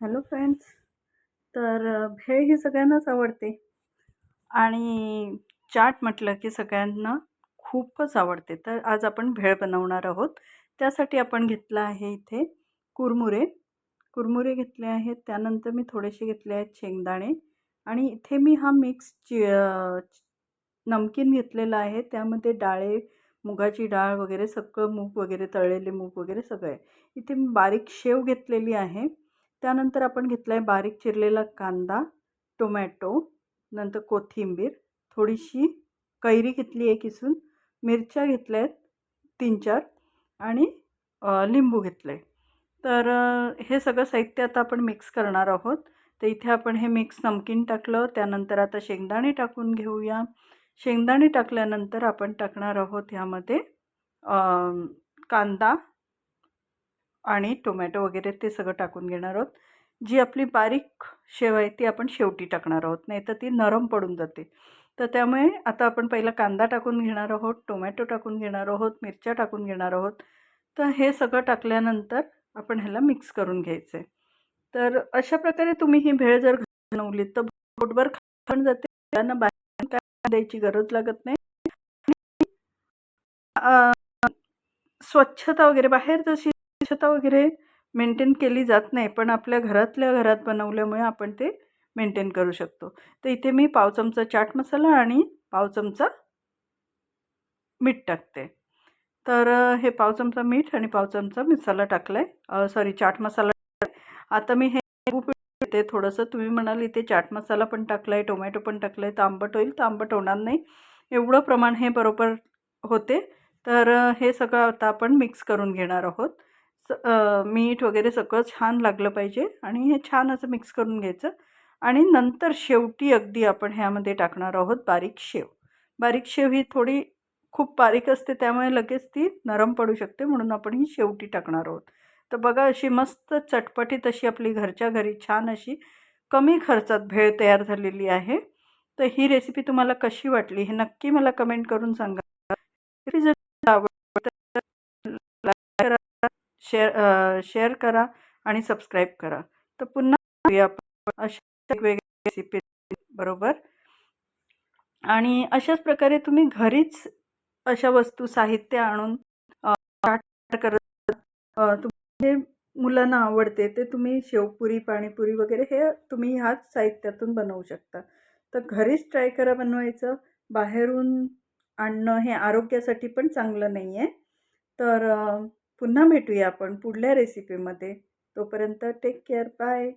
Hello friends तर भेळ ही सगळ्यांनाच आवडते. आणि चाट म्हटलं की सगळ्यांना खूपच आवडते. तर आज आपण भेळ बनवणार आहोत. त्यासाठी आपण घेतलं आहे इथे कुरमुरे. कुरमुरे घेतले आहेत. त्यानंतर मी थोडेसे घेतले आहेत शेंगदाणे. आणि इथे मी हा मिक्स चि नमकीन घेतलेला आहे. त्यामध्ये डाळे मुगाची डाळ वगैरे सगळं मूग वगैरे तळलेले मूग वगैरे सगळं आहे. इथे मी बारीक शेव घेतलेली आहे. त्यानंतर आपण घेतला आहे बारीक चिरलेला कांदा टोमॅटो नंतर कोथिंबीर थोडीशी कैरी घेतली आहे किसून मिरच्या घेतल्या आहेत तीन चार आणि लिंबू घेतलं आहे तर हे सगळं साहित्य आता आपण मिक्स करणार आहोत. तर इथे आपण हे मिक्स नमकीन टाकलं त्यानंतर आता शेंगदाणे टाकून घेऊया. शेंगदाणे टाकल्यानंतर आपण टाकणार आहोत ह्यामध्ये कांदा आणि टोमॅटो वगैरे ते सगळं टाकून घेणार आहोत. जी आपली बारीक शेव आहे ती आपण शेवटी टाकणार आहोत नाही तर ती नरम पडून जाते. तर त्यामुळे आता आपण पहिला कांदा टाकून घेणार आहोत टोमॅटो टाकून घेणार आहोत मिरच्या टाकून घेणार आहोत. तर हे सगळं टाकल्यानंतर आपण ह्याला मिक्स करून घ्यायचं आहे. तर अशा प्रकारे तुम्ही ही भेळ जर घरी बनवली तर पोटभर खाऊन जाते. त्यांना बाहेर काय द्यायची गरज लागत नाही. स्वच्छता वगैरे बाहेर जशी स्वच्छता वगैरे मेंटेन केली जात नाही पण आपल्या घरातल्या घरात बनवल्यामुळे आपण ते मेंटेन करू शकतो. तर इथे मी पाव चमचा चाट मसाला आणि पाव चमचा मीठ टाकते. तर हे पाव चमचा मीठ आणि पाव चमचा मसाला टाकला आहे सॉरी चाट मसाला आता मी हे ते थोडंसं तुम्ही म्हणाल इथे चाट मसाला पण टाकला आहे टोमॅटो पण टाकलं आहे तर आंबट होईल तर आंबट होणार नाही. एवढं प्रमाण हे बरोबर होते. तर हे सगळं आता आपण मिक्स करून घेणार आहोत. मीठ वगैरे सगळं छान लागलं पाहिजे आणि हे छान असं मिक्स करून घ्यायचं. आणि नंतर शेवटी अगदी आपण ह्यामध्ये टाकणार आहोत बारीक शेव. बारीक शेव ही थोडी खूप बारीक असते त्यामुळे लगेच ती नरम पडू शकते म्हणून आपण ही शेवटी टाकणार आहोत. तर बघा अशी मस्त चटपटीत अशी आपली घरच्या घरी छान अशी कमी खर्चात भेळ तयार झालेली आहे. तर ही रेसिपी तुम्हाला कशी वाटली हे नक्की मला कमेंट करून सांगा. जर आवड शेअर शेअर करा आणि सबस्क्राईब करा. तर पुन्हा आपण अशा वेगवेगळ्या रेसिपी बरोबर? आणि अशाच प्रकारे तुम्ही घरीच अशा वस्तू साहित्य आणून करत तुम्ही जे मुलांना आवडते ते तुम्ही शेवपुरी पाणीपुरी वगैरे हे तुम्ही ह्याच साहित्यातून बनवू शकता. तर घरीच ट्राय करा बनवायचं. बाहेरून आणणं हे आरोग्यासाठी पण चांगलं नाही आहे तर पुन्हा भेटूया आपण पुढल्या रेसिपीमध्ये तोपर्यंत टेक केअर बाय